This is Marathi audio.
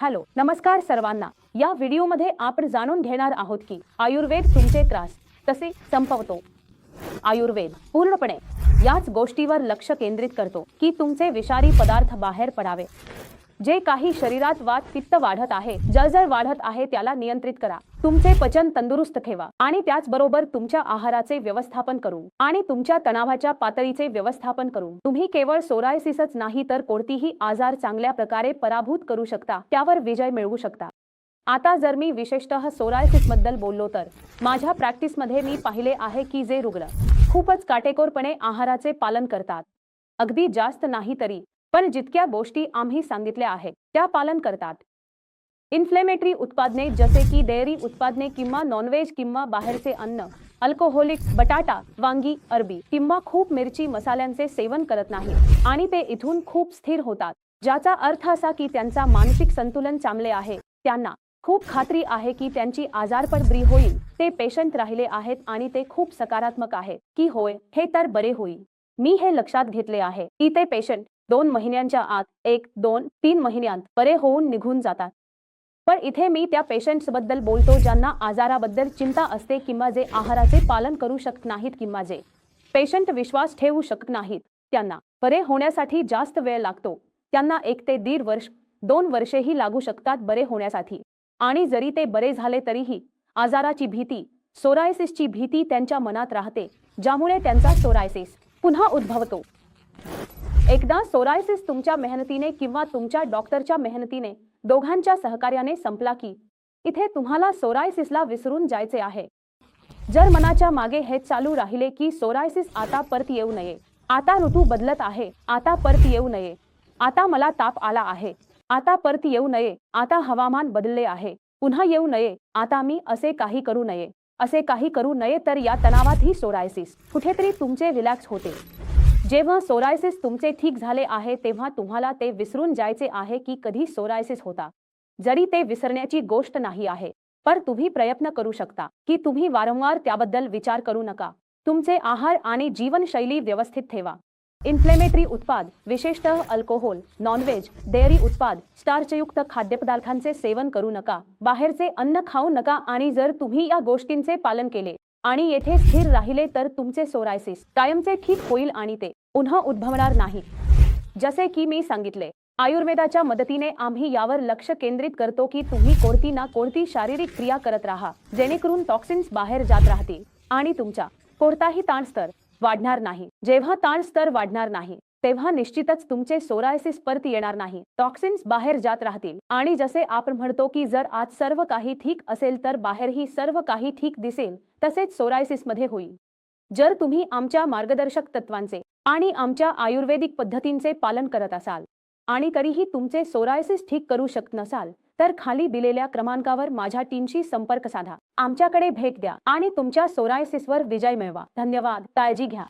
हॅलो नमस्कार सर्वांना. या व्हिडिओमध्ये आपण जाणून घेणार आहोत की आयुर्वेद तुमचे त्रास तसे संपवतो. आयुर्वेद पूर्णपणे याच गोष्टीवर लक्ष केंद्रित करतो की तुमचे विषारी पदार्थ बाहेर पडावे. जे काही शरीरात वात पित्त वाढत आहे जळजळ वाढत आहे त्याला नियंत्रित करा. तुमचे पचन तंदुरुस्त ठेवा आणि त्याचबरोबर तुमच्या आहाराचे व्यवस्थापन करू आणि तुमच्या तणावाच्या पातळीचे व्यवस्थापन करू. तुम्ही केवळ सोरायसिसच नाही तर कोणतीही आजार चांगल्या प्रकारे पराभूत करू शकता त्यावर विजय मिळवू शकता. आता जर मी विशेषतः सोरायसिसबद्दल बोललो तर माझ्या प्रॅक्टिसमध्ये मी पाहिले आहे की जे रुग्ण खूपच काटेकोरपणे आहाराचे पालन करतात. अगदी जास्त नाही तरी पण जितक्या गोष्टी आम्ही सांगितल्या आहेत त्या पालन करतात. इन्फ्लेमेटरी उत्पादने जसे की डेअरी उत्पादने किंवा नॉनव्हेज किंवा बाहेरचे अन्न अल्कोहोलिक बटाटा वांगी अरबी किंवा खूप मिरची मसाल्यांचे सेवन करत नाही आणि ते इथून खूप स्थिर होतात ज्याचा अर्थ असा की त्यांचा मानसिक संतुलन चांगले आहे त्यांना खूप खात्री आहे की त्यांची आजारपण बरी होईल ते पेशंट राहिले आहेत आणि ते खूप सकारात्मक आहे की होय हे तर बरे होईल. मी हे लक्षात घेतले आहे की ते पेशंट दोन महिन्यांच्या आत एक दोन तीन महिन्यांत बरे होऊन निघून जातात. पण इथे मी त्या पेशंट्सबद्दल बोलतो ज्यांना आजाराबद्दल चिंता असते किंवा जे आहाराचे पालन करू शकत नाहीत किंवा जे पेशंट विश्वास ठेवू शकत नाहीत त्यांना बरे होण्यासाठी जास्त वेळ लागतो. त्यांना एक ते दीड वर्ष दोन वर्षेही लागू शकतात बरे होण्यासाठी. आणि जरी ते बरे झाले तरीही आजाराची भीती सोरायसिसची भीती त्यांच्या मनात राहते ज्यामुळे त्यांचा सोरायसिस पुन्हा उद्भवतो. एकदा सोरायसिस तुमच्या मेहनतीने किंवा तुमच्या डॉक्टरच्या मेहनतीने दोघांच्या सहकार्याने संपला की इथे तुम्हाला सोरायसिसला विसरून जायचे आहे. जर मनाच्या मागे हे चालू राहिले की सोरायसिस आता परत येऊ नये. आता ऋतू बदलत आहे. आता परत येऊ नये. आता मला ताप आला आहे. आता परत येऊ नये. आता हवामान बदलले आहे. पुन्हा येऊ नये. आता मी असे काही करू नये. असे काही करू नये तर या तणावात ही सोरायसिस. कुठेतरी तुमचे रिलॅक्स होते. जेव्हा सोरायसिस तुमचे ठीक झाले आहे तेव्हा तुम्हाला ते विसरून जायचे आहे की कधी सोरायसिस होता. जरी ते विसरण्याची गोष्ट नाही आहे पण तुम्ही प्रयत्न करू शकता की तुम्ही वारंवार त्याबद्दल विचार करू नका. तुमचे आहार आणि जीवनशैली व्यवस्थित ठेवा. इन्फ्लेमेटरी उत्पाद विशेषतः अल्कोहोल नॉनव्हेज डेअरी उत्पाद स्टार्चयुक्त खाद्यपदार्थांचे सेवन करू नका. बाहेरचे अन्न खाऊ नका आणि जर तुम्ही या गोष्टींचे पालन केले आणि येथे स्थिर राहिले तर तुमचे सोरायसिस कायमचे ठीक होईल आणि ते पुन्हा उद्भवणार नाही. जसे की मी सांगितले आयुर्वेदाच्या मदतीने आम्ही यावर लक्ष केंद्रित करतो की तुम्ही कोणती ना कोणती शारीरिक क्रिया करत राहा जेणेकरून टॉक्सिन्स बाहेर जात राहतील आणि तुमचा कोणताही ताण स्तर वाढणार नाही. जेव्हा ताण स्तर वाढणार नाही तेव्हा निश्चितच तुमचे सोरायसिस परत येणार नाही. टॉक्सिन्स बाहेर जात राहतील. आणि जसे आपण म्हणतो की जर आज सर्व काही ठीक असेल तर बाहेरही सर्व काही ठीक दिसेल तसेच सोरायसिसमध्ये होईल. जर तुम्ही आमच्या मार्गदर्शक तत्वांचे आणि आमच्या आयुर्वेदिक पद्धतींचे पालन करत असाल आणि तरीही तुमचे सोरायसिस ठीक करू शकत नसाल तर खाली दिलेल्या क्रमांकावर माझ्या टीमशी संपर्क साधा. आमच्याकडे भेट द्या आणि तुमच्या सोरायसिसवर विजय मिळवा. धन्यवाद. काळजी घ्या.